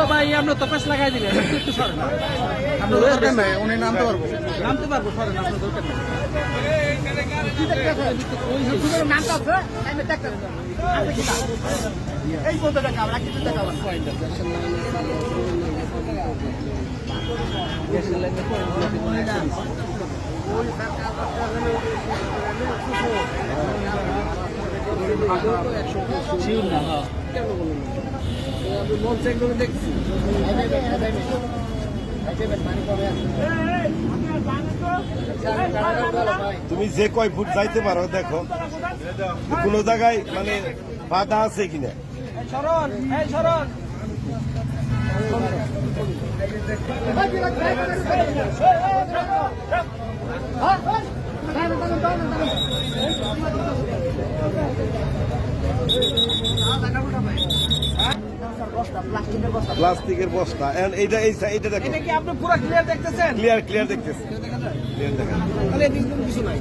এই আমরা তো পেশ লাগাই দিলেন একটু সরেন। আপনার দরকার নাই উনি নামতে পারব। নামতে পারব সরেন আপনার দরকার নাই। এই বলতে টাকা আমরা কিছু টাকা শিউর না তুমি যে কয় ফুট যাইতে পারো দেখো। কোন জায়গায় মানে বাধা আছে কিনা? সরণ প্লাস্টিকের বস্তা এখন এইটা এই এইটা দেখো এটা কি আপনি পুরো ক্লিয়ার দেখতেছেন ক্লিয়ার ক্লিয়ার দেখতেছি ক্লিয়ার দেখা তাহলে এদিক কিছু নাই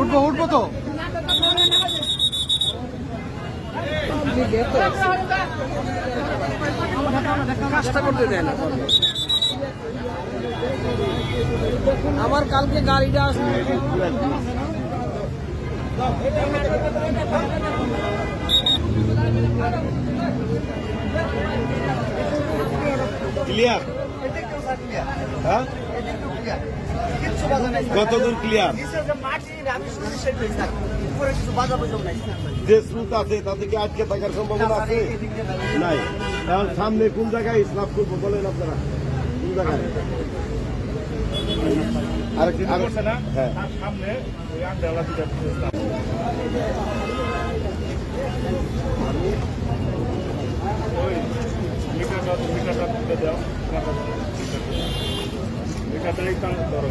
উঠবো উঠবো তো কাজটা করতে দেয় না। আমার কালকে গাড়িটা আসবে ক্লিয়ার হ্যাঁ? কত দূর ক্লিয়ার যে স্রোত আছে তাদেরকে আজকে থাকার সম্ভাবনা আছে? নাই। এখন সামনে কোন জায়গায় ইসলাম করব বলেন আপনারা? কোন জায়গায়? হ্যাঁ। সামনে ওই মিটারটা মিটারটা দাও। মিটারটা ধরো।